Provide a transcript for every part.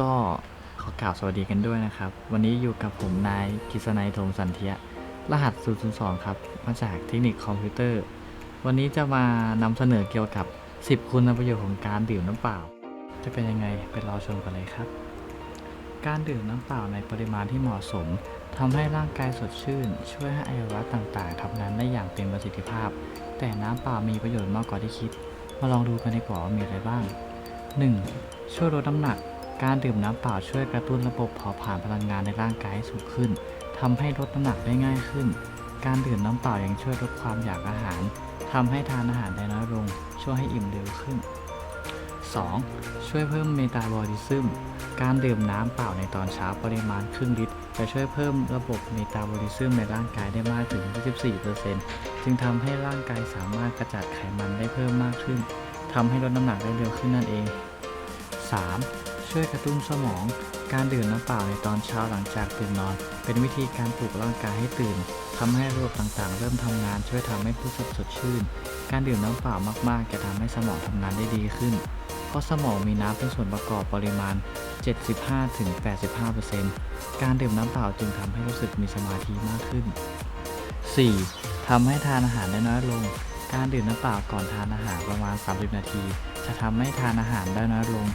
ก็ขอกล่าวสวัสดีกันด้วยนะครับ วันนี้อยู่กับผมนายกิษณัยธงสันเทีย รหัส 002 ครับ มาจากเทคนิคคอมพิวเตอร์ วันนี้จะมานำเสนอเกี่ยวกับ 10 คุณประโยชน์ของการดื่มน้ำเปล่า จะเป็นยังไงไปรอชมกันเลยครับ การดื่มน้ำเปล่าในปริมาณที่เหมาะสมทำให้ร่างกายสดชื่น ช่วยให้อวัยวะต่างๆทำงานได้อย่างเต็มประสิทธิภาพ แต่น้ำเปล่ามีประโยชน์มากกว่าที่คิด มาลองดูกันดีกว่าว่ามีอะไรบ้าง 1. ช่วยลดน้ำหนัก การดื่มน้ำเปล่าช่วยกระตุ้นระบบเผาผลาญพลังงานในร่างกายให้สูงขึ้นทำให้ลดน้ำหนักได้ง่ายขึ้น การดื่มน้ำเปล่ายังช่วยลดความอยากอาหารทำให้ทานอาหารได้น้อยลง ช่วยให้อิ่มเร็วขึ้น 2. ช่วยเพิ่มเมตาบอลิซึม การดื่มน้ำเปล่าในตอนเช้าปริมาณครึ่งลิตร จะช่วยเพิ่มระบบเมตาบอลิซึมในร่างกายได้มากถึง 24%จึงทำให้ร่างกายสามารถกระจัดไขมันได้เพิ่มมากขึ้นทำให้ลดน้ำหนักได้เร็วขึ้นนั่นเอง 3. ช่วยกระตุ้นสมอง การดื่มน้ำเปล่าในตอนเช้าหลังจากตื่นนอน เป็นวิธีการปลุกร่างกายให้ตื่นทำให้ระบบต่างๆ เริ่มทำงานช่วยทำให้รู้สึกสดชื่น การดื่มน้ำเปล่ามากๆ จะทำให้สมองทำงานได้ดีขึ้น เพราะสมองมีน้ำเป็นส่วนประกอบปริมาณ 75-85%การดื่มน้ำเปล่าจึงทำให้รู้สึกมีสมาธิมากขึ้น 4. ทำให้ทานอาหารได้น้อยลง การดื่มน้ำเปล่าก่อนทานอาหารประมาณ 30 นาที จะทำให้ทานอาหารได้น้อยลง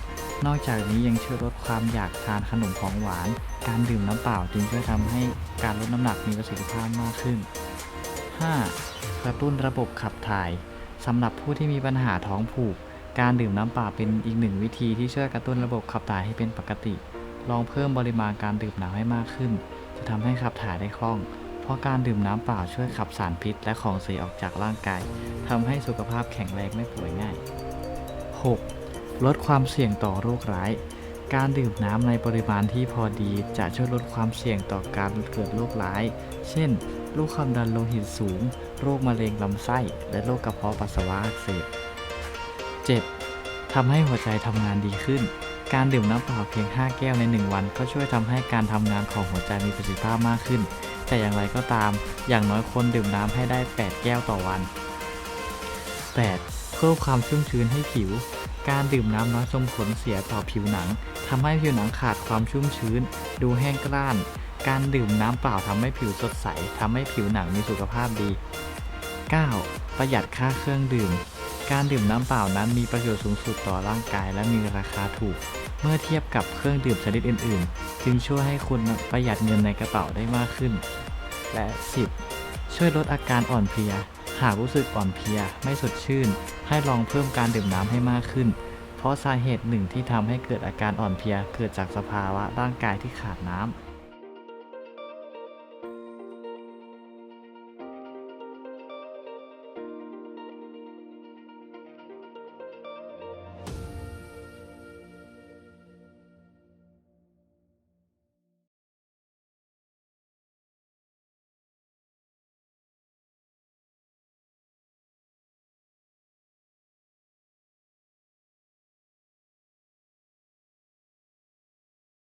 นอกจากนี้ยังช่วยลดความอยากทานขนมของหวาน การดื่มน้ำเปล่าจึงช่วยทำให้การลดน้ำหนักมีประสิทธิภาพมากขึ้น 5. กระตุ้นระบบขับถ่ายสำหรับผู้ที่มีปัญหาท้องผูก การดื่มน้ำเปล่าเป็นอีกหนึ่งวิธีที่ช่วยกระตุ้นระบบขับถ่ายให้เป็นปกติ ลองเพิ่มปริมาณการดื่มน้ำให้มากขึ้น จะทำให้ขับถ่ายได้คล่อง เพราะการดื่มน้ำเปล่าช่วยขับสารพิษ และของเสียออกจากร่างกายทำให้สุขภาพแข็งแรงไม่ป่วยง่าย 6. ลดความเสี่ยงต่อโรคร้าย การดื่มน้ำในปริมาณที่พอดีจะช่วยลดความเสี่ยงต่อการเกิดโรคร้าย เช่น โรคความดันโลหิตสูง โรคมะเร็งลำไส้ และโรคกระเพาะปัสสาวะอักเสบ 7. ทำให้หัวใจทำงานดีขึ้น การดื่มน้ำเปล่าเพียง 5 แก้วใน 1 วัน ก็ช่วยทำให้การทำงานของหัวใจมีประสิทธิภาพมากขึ้น แต่อย่างไรก็ตาม อย่างน้อยควรดื่มน้ำให้ได้ 8 แก้วต่อวัน 8. เพิ่มความชุ่มชื้นให้ผิว การดื่มน้ำน้อยส่งผลเสียต่อผิวหนังทำให้ผิวหนังขาดความชุ่มชื้น ดูแห้งกร้าน การดื่มน้ำเปล่าทำให้ผิวสดใสทำให้ผิวหนังมีสุขภาพดี 9. ประหยัดค่าเครื่องดื่ม การดื่มน้ำเปล่านั้นมีประโยชน์สูงสุดต่อร่างกาย และมีราคาถูก เมื่อเทียบกับเครื่องดื่มชนิดอื่น ๆ จึงช่วยให้คุณประหยัดเงินในกระเป๋าได้มากขึ้น และ 10. ช่วยลดอาการอ่อนเพลีย หากรู้สึกอ่อนเพลียไม่สดชื่น ให้ลองเพิ่มการดื่มน้ำให้มากขึ้น เพราะสาเหตุหนึ่งที่ทำให้เกิดอาการอ่อนเพลียเกิดจากสภาวะร่างกายที่ขาดน้ำ